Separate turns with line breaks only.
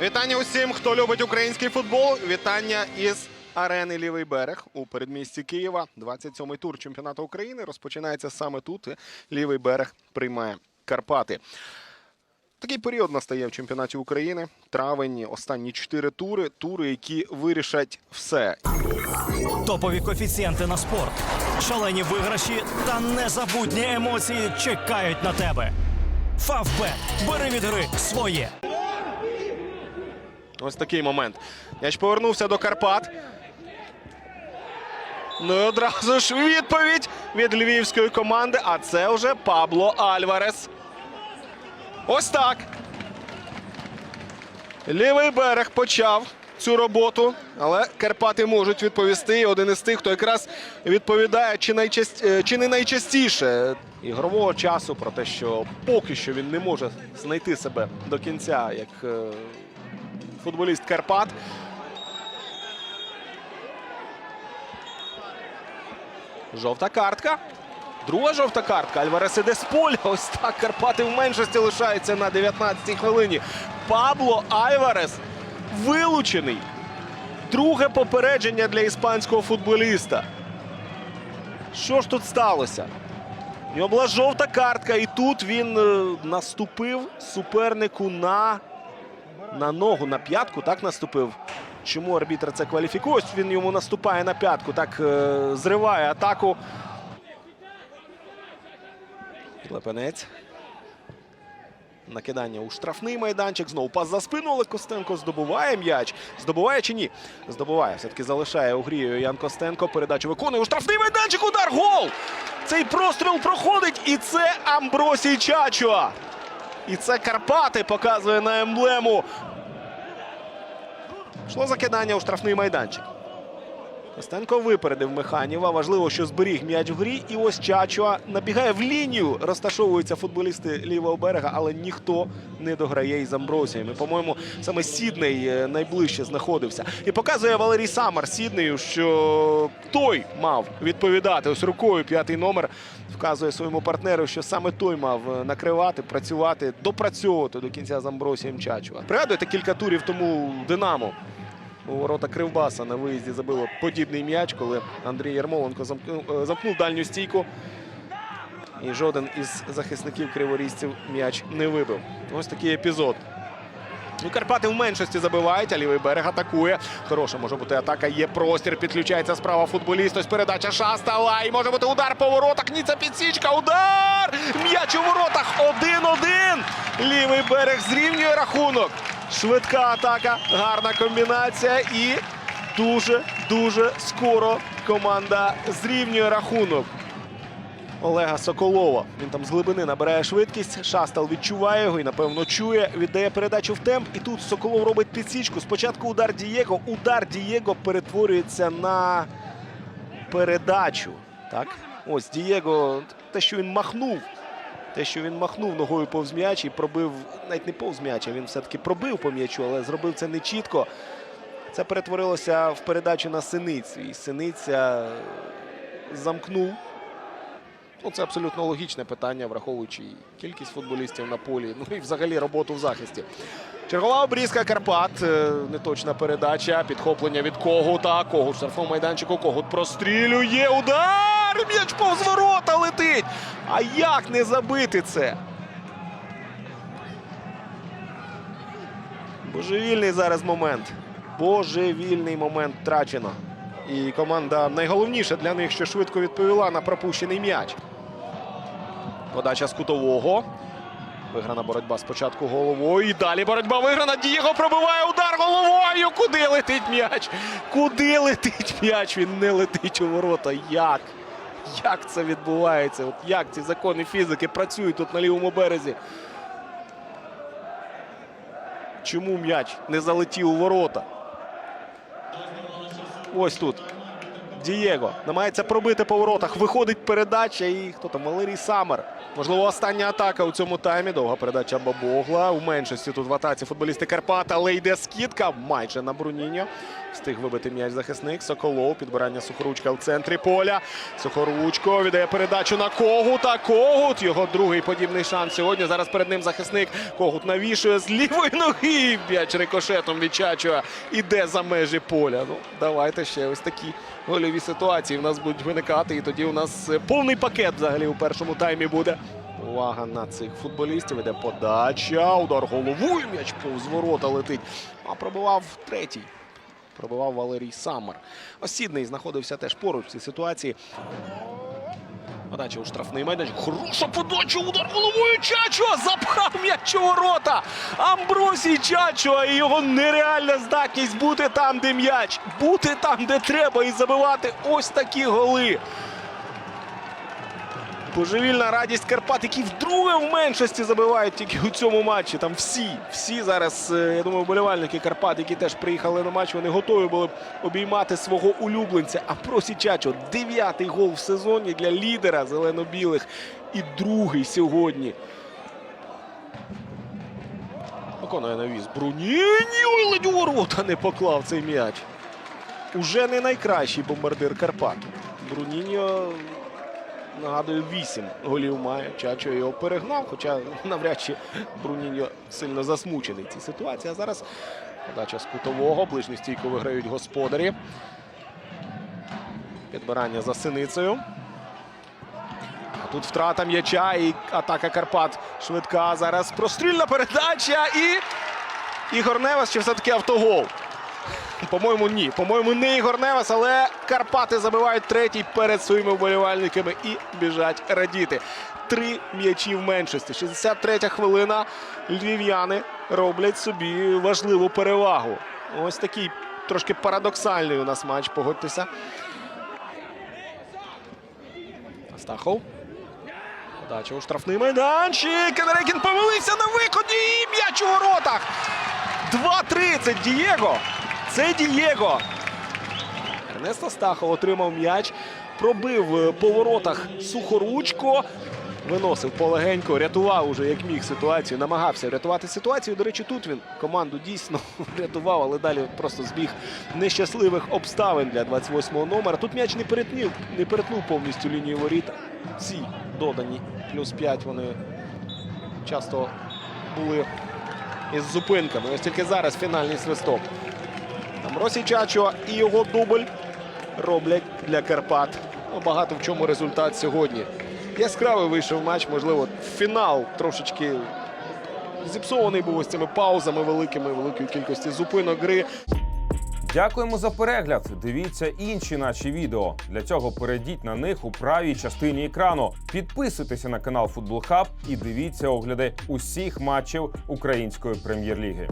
Вітання усім, хто любить український футбол. Вітання із арени Лівий берег у передмісті Києва. 27-й тур чемпіонату України розпочинається саме тут. Лівий берег приймає Карпати. Такий період настає в чемпіонаті України. Травень, останні чотири тури. Тури, які вирішать все.
Топові коефіцієнти на спорт, шалені виграші та незабутні емоції чекають на тебе. Фавбет. Бери від гри своє.
Ось такий момент. М'яч повернувся до Карпат. Ну і одразу ж відповідь від львівської команди. А це вже Пабло Альварес. Ось так. Лівий берег почав цю роботу, але Карпати можуть відповісти. Один із тих, хто якраз відповідає чи, найчаст... е, чи не найчастіше ігрового часу про те, що поки що він не може знайти себе до кінця як е, футболіст Карпат. Жовта картка. Друга жовта картка. Альварес іде з поля. Ось так Карпати в меншості лишаються на 19-й хвилині. Пабло Альварес вилучений. Друге попередження для іспанського футболіста. Що ж тут сталося? У нього була жовта картка, і тут він е, наступив супернику на, на ногу, на п'ятку. Так наступив. Чому арбітр це кваліфікує? Ось Він йому наступає на п'ятку, так е, зриває атаку. Лепенець. Накидання у штрафний майданчик. Знову пас за спину, але Костенко здобуває м'яч. Здобуває чи ні? Здобуває. Все-таки залишає у грі Ян Костенко. Передачу виконує у штрафний майданчик. Удар. Гол! Цей простріл проходить. І це Амбросій Чачуа. І це Карпати показує на емблему. Йшло закидання у штрафний майданчик. Костенко випередив Механіва. Важливо, що зберіг м'яч в грі. І ось Чачуа набігає в лінію. Розташовуються футболісти лівого берега, але ніхто не дограє із Амбросієм. І, по-моєму, саме Сідней е, найближче знаходився. І показує Валерій Самар Сіднею, що той мав відповідати. Ось рукою п'ятий номер вказує своєму партнеру, що саме той мав е, накривати, працювати, допрацьовувати до кінця з Амбросієм Чачуа. Пригадуєте, кілька турів тому Динамо у ворота Кривбаса на виїзді забило подібний м'яч, коли Андрій Ярмоленко е, замкнув дальню стійку. І жоден із захисників криворізців м'яч не вибив. Ось такий епізод. Ну, Карпати в меншості забивають, а лівий берег атакує. Хороша може бути атака. Є простір. Підключається справа футболіст. Ось передача Шастала. І може бути удар по воротах. Ніця підсічка. Удар! М'яч у воротах. 1-1. Лівий берег зрівнює рахунок. Швидка атака, гарна комбінація. І дуже-дуже скоро команда зрівнює рахунок. Олега Соколова. Він там з глибини набирає швидкість. Шастал відчуває його і, напевно, чує. Віддає передачу в темп. І тут Соколов робить підсічку. Спочатку удар Дієго. Удар Дієго перетворюється на передачу. Так? Ось Дієго, те, що він махнув. Те, що він махнув ногою повз м'яч і пробив, навіть не повз м'яч, а він все-таки пробив по м'ячу, але зробив це не чітко. Це перетворилося в передачу на синицю. І синиця замкнув. Ну, це абсолютно логічне питання, враховуючи кількість футболістів на полі, ну і взагалі роботу в захисті. Чергова обрізка Карпат. Е, Неточна передача. Підхоплення від Когута. Когут в штрафному майданчику. Когут прострілює. Удар! М'яч повз ворота летить. А як не забити це? Божевільний зараз момент. Божевільний момент втрачено. І команда найголовніше для них, що швидко відповіла на пропущений м'яч. Подача з кутового. Виграна боротьба спочатку головою. І далі боротьба виграна. Дієго пробиває удар головою. Куди летить м'яч? Куди летить м'яч? Він не летить у ворота. Як? Як це відбувається? От як ці закони фізики працюють тут на лівому березі? Чому м'яч не залетів у ворота? Ось тут. Дієго намагається пробити по воротах. Виходить передача. І хто там? Валерій Самар. Можливо, остання атака у цьому таймі. Довга передача Бабогла. У меншості тут в атаці футболісти Карпат, але йде скидка майже на Бруніньо. Встиг вибити м'яч захисник. Соколов. Підбирання Сухоручка в центрі поля. Сухоручко віддає передачу на Когута. Когут. Його другий подібний шанс сьогодні. Зараз перед ним захисник. Когут навішує з лівої ноги. М'яч рикошетом від Чачуа іде за межі поля. Ну, давайте ще ось такі гольові ситуації в нас будуть виникати. І тоді у нас е, повний пакет взагалі у першому таймі буде. Увага на цих футболістів. Іде подача. Удар головою. М'яч повз ворота летить. А пробивав третій. Пробивав Валерій Саммер. Осідний знаходився теж поруч в цій ситуації. Подача у штрафний майданчик. Хороша подача, удар головою Чачуа. Запхав м'яч у ворота. Амбросій Чачуа і його нереальна здатність бути там, де м'яч. Бути там, де треба, і забивати ось такі голи. Божевільна радість Карпат, які вдруге в меншості забивають тільки у цьому матчі. Там всі, всі зараз, е, я думаю, вболівальники Карпат, які теж приїхали на матч, вони готові були б обіймати свого улюбленця. А Просічачо дев'ятий гол в сезоні для лідера зелено-білих. І другий сьогодні. Виконує навіс. Бруніні ой, ледь у ворота не поклав цей м'яч. Уже не найкращий бомбардир Карпат. Бруніньо Нагадую, 8 голів має. Чачо його перегнав, хоча навряд чи Бруніньо сильно засмучений цій ситуації. А зараз подача з кутового. Ближню стійку виграють господарі. Підбирання за синицею. А тут втрата м'яча і атака Карпат швидка. Зараз прострільна передача і Ігор Невас чи все-таки автогол. По-моєму, ні. По-моєму, не Ігор Невас, але Карпати забивають третій перед своїми вболівальниками і біжать радіти. Три м'ячі в меншості. 63-я хвилина. Львів'яни роблять собі важливу перевагу. Ось такий трошки парадоксальний у нас матч, погодьтеся. Астахов. Подача у штрафний майданчик. Кенерекін помилився на виході і м'яч у воротах. 2-30 Дієго. Це Дієго. Ернест Астахов отримав м'яч. Пробив е, по воротах сухоручко. Виносив полегенько, рятував уже як міг ситуацію, намагався рятувати ситуацію. До речі, тут він команду дійсно рятував, але далі просто збіг нещасливих обставин для 28-го номера. Тут м'яч не перетнув, не перетнув повністю лінію воріт. Всі додані плюс 5 вони часто були із зупинками. Ось тільки зараз фінальний свисток. Там Росі Чачо і його дубль роблять для Карпат. Ну, багато в чому результат сьогодні. Яскравий вийшов матч, можливо, фінал трошечки зіпсований був ось цими паузами великими, великою кількості зупинок гри.
Дякуємо за перегляд. Дивіться інші наші відео. Для цього перейдіть на них у правій частині екрану. Підписуйтеся на канал Футбол Хаб і дивіться огляди усіх матчів української прем'єр-ліги.